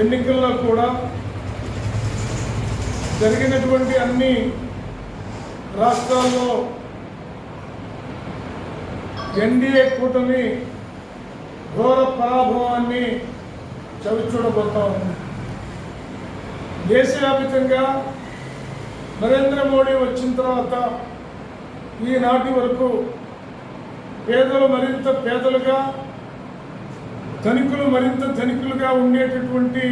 ఎన్నికల్లో కూడా జరిగినటువంటి అన్ని రాష్ట్రాల్లో ఎన్డీఏ కూటమి ఘోర పరాభవాన్ని చవిచూడబోతా ఉంది. దేశవ్యాప్తంగా నరేంద్ర మోడీ వచ్చిన తర్వాత ఈనాటి వరకు పేదలు మరింత పేదలుగా ధనికులు మరింత ధనికులుగా ఉండేటటువంటి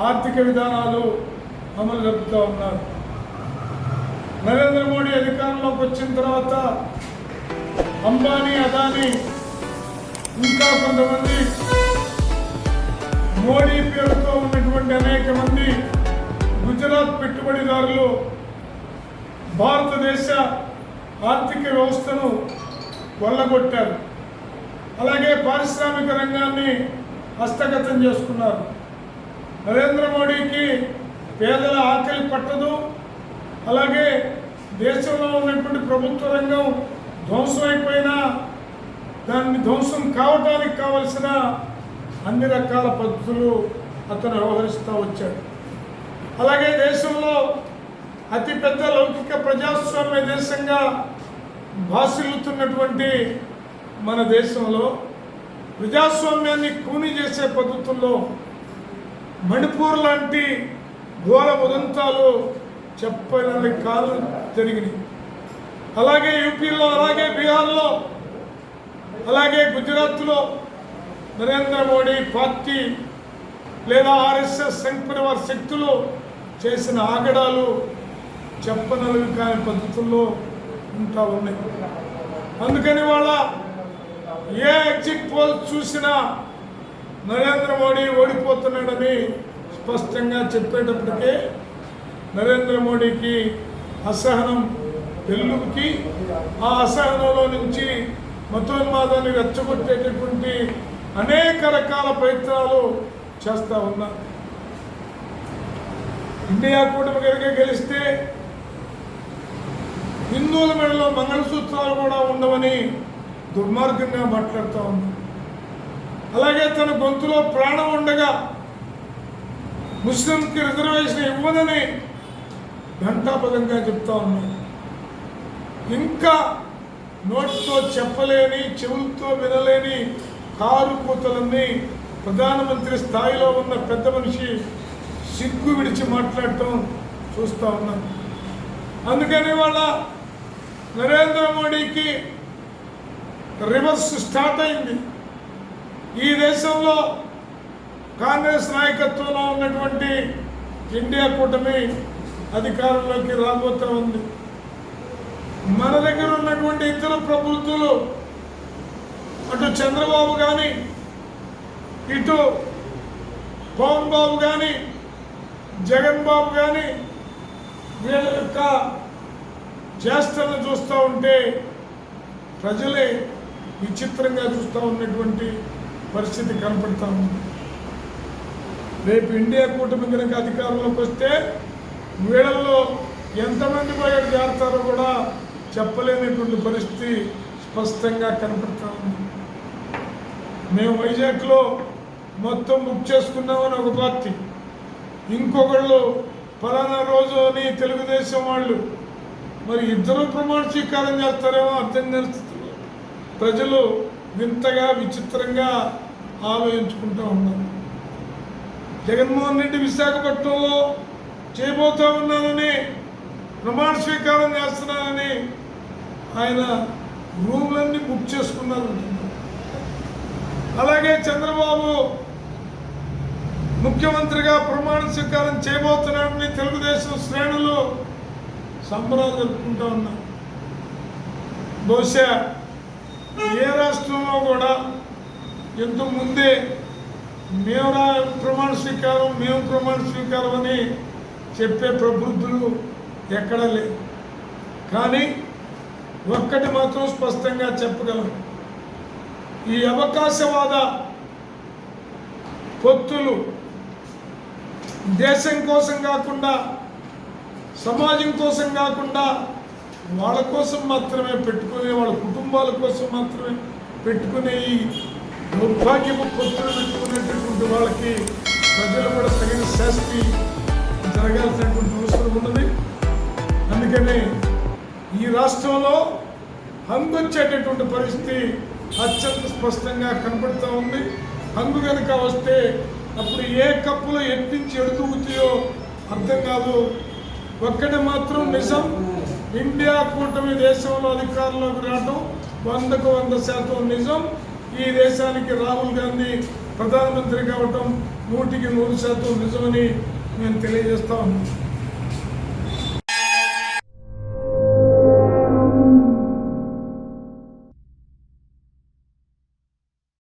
ఆర్థిక విధానాలు అమలు జరుపుతూ ఉన్నారు. నరేంద్ర మోడీ అధికారంలోకి వచ్చిన తర్వాత అంబానీ అదానీ ఇంకా కొంతమంది మోడీ పేరుతో ఉన్నటువంటి అనేక మంది గుజరాత్ పెట్టుబడిదారులు భారతదేశ ఆర్థిక వ్యవస్థను కొల్లగొట్టారు అలాగే పారిశ్రామిక రంగాన్ని హస్తగతం చేసుకున్నారు. నరేంద్ర మోడీకి పేదల ఆకలి పట్టదు. అలాగే దేశంలో ఉన్నటువంటి ప్రభుత్వ రంగం ధ్వంసం అయిపోయినా దాన్ని ధ్వంసం కావటానికి కావలసిన అన్ని రకాల పద్ధతులు అతను వ్యవహరిస్తూ వచ్చాడు. అలాగే దేశంలో అతిపెద్ద లౌకిక ప్రజాస్వామ్య దేశంగా భాసిల్లుతున్నటువంటి మన దేశంలో ప్రజాస్వామ్యాన్ని కూని చేసే పద్ధతుల్లో మణిపూర్ లాంటి ఘోర ఉదంతాలు చెప్పని కాలం జరిగినాయి అలాగే యూపీలో అలాగే బీహార్లో అలాగే గుజరాత్లో నరేంద్ర మోడీ పార్టీ లేదా ఆర్ఎస్ఎస్ సంఘ్ శక్తులు చేసిన ఆగడాలు చెప్పనలవి కాని పద్ధతుల్లో ఉంటా ఉన్నాయి. అందుకని వాళ్ళ ఏ ఎగ్జిట్ పోల్ చూసినా నరేంద్ర మోడీ ఓడిపోతున్నాడని స్పష్టంగా చెప్పేటప్పటికే నరేంద్ర మోడీకి అసహనం తెలుగుకి ఆ అసహనంలో నుంచి మతోన్మాదాన్ని రెచ్చగొట్టేటటువంటి అనేక రకాల ప్రయత్నాలు చేస్తూ ఉన్నా. ఇండియా కూటమి కనుక గెలిస్తే హిందువుల మెడలో మంగళసూత్రాలు కూడా ఉండవని దుర్మార్గంగా మాట్లాడుతూ ఉంది. అలాగే తన గొంతులో ప్రాణం ఉండగా ముస్లింకి రిజర్వేషన్ ఇవ్వదని ఘంటాపదంగా చెప్తా ఉన్నాడు ఇంకా నోటితో చెప్పలేని చెవులతో వినలేని కారు కూతలన్నీ ప్రధానమంత్రి స్థాయిలో ఉన్న పెద్ద మనిషి సిగ్గు విడిచి మాట్లాడటం చూస్తూ ఉన్నాను అందుకని వాళ్ళ నరేంద్ర మోడీకి రివర్స్ స్టార్ట్ అయింది. ఈ దేశంలో కాంగ్రెస్ నాయకత్వంలో ఉన్నటువంటి ఇండియా కూటమి అధికారంలోకి రాబోతూ ఉంది. మన దగ్గర ఉన్నటువంటి ఇతర ప్రభుత్వాలు అటు చంద్రబాబు కానీ ఇటు పవన్ బాబు కానీ జగన్ బాబు కానీ వీళ్ళ యొక్క చేష్టలను చూస్తూ ఉంటే ప్రజలే విచిత్రంగా చూస్తూ ఉన్నటువంటి పరిస్థితి కనపడతా ఉంది. రేపు ఇండియా కూటమి కనుక అధికారంలోకి వస్తే వీళ్ళల్లో ఎంతమంది బయట చేరతారో కూడా చెప్పలేనటువంటి పరిస్థితి స్పష్టంగా కనపడతా ఉంది. మేము వైజాగ్లో మొత్తం బుక్ చేసుకున్నామని ఒక పార్టీ. ఇంకొకళ్ళు ఫలానా రోజు అని తెలుగుదేశం వాళ్ళు. మరి ఇద్దరు ప్రమాణ స్వీకారం చేస్తారేమో అర్థం చేస్తారు ప్రజలు వింతగా విచిత్రంగా ఆలోచించుకుంటూ ఉన్నారు. జగన్మోహన్ రెడ్డి విశాఖపట్నంలో చేయబోతూ ఉన్నానని ప్రమాణ స్వీకారం చేస్తున్నానని ఆయన రూమ్లన్నీ బుక్ చేసుకున్నారు. అలాగే చంద్రబాబు ముఖ్యమంత్రిగా ప్రమాణ స్వీకారం చేయబోతున్నాడని తెలుగుదేశం శ్రేణులు సంబరాలు జరుపుకుంటూ ఉన్నారు. బహుశా ఏ రాష్ట్రంలో కూడా ఇంతకుముందే మేము రా ప్రమాణ స్వీకారం మేము ప్రమాణ స్వీకారం అని చెప్పే ప్రబుద్ధులు ఎక్కడా లేవు కానీ ఒక్కటి మాత్రం స్పష్టంగా చెప్పగలం ఈ అవకాశవాద పొత్తులు దేశం కోసం కాకుండా సమాజం కోసం కాకుండా వాళ్ళ కోసం మాత్రమే పెట్టుకునే వాళ్ళ కుటుంబాల కోసం మాత్రమే పెట్టుకునే ఈ దౌర్భాగ్యపు పొత్తులు పెట్టుకునేటటువంటి వాళ్ళకి ప్రజలు కూడా తగిన శాస్తి జరగాల్సినటువంటి అవసరం ఉన్నది. అందుకని ఈ రాష్ట్రంలో హంగొచ్చేటటువంటి పరిస్థితి అత్యంత స్పష్టంగా కనపడుతూ ఉంది. హంగు కనుక వస్తే అప్పుడు ఏ కప్పులో ఎట్టించి ఎడుతూ అర్థం కాదు. ఒక్కటి మాత్రం నిజం. ఇండియా కూటమి దేశంలో అధికారంలోకి రావడం వందకు వంద శాతం నిజం. ఈ దేశానికి రాహుల్ గాంధీ ప్రధానమంత్రి కావటం నూటికి నూరు శాతం నిజమని మేము తెలియజేస్తా ఉన్నాం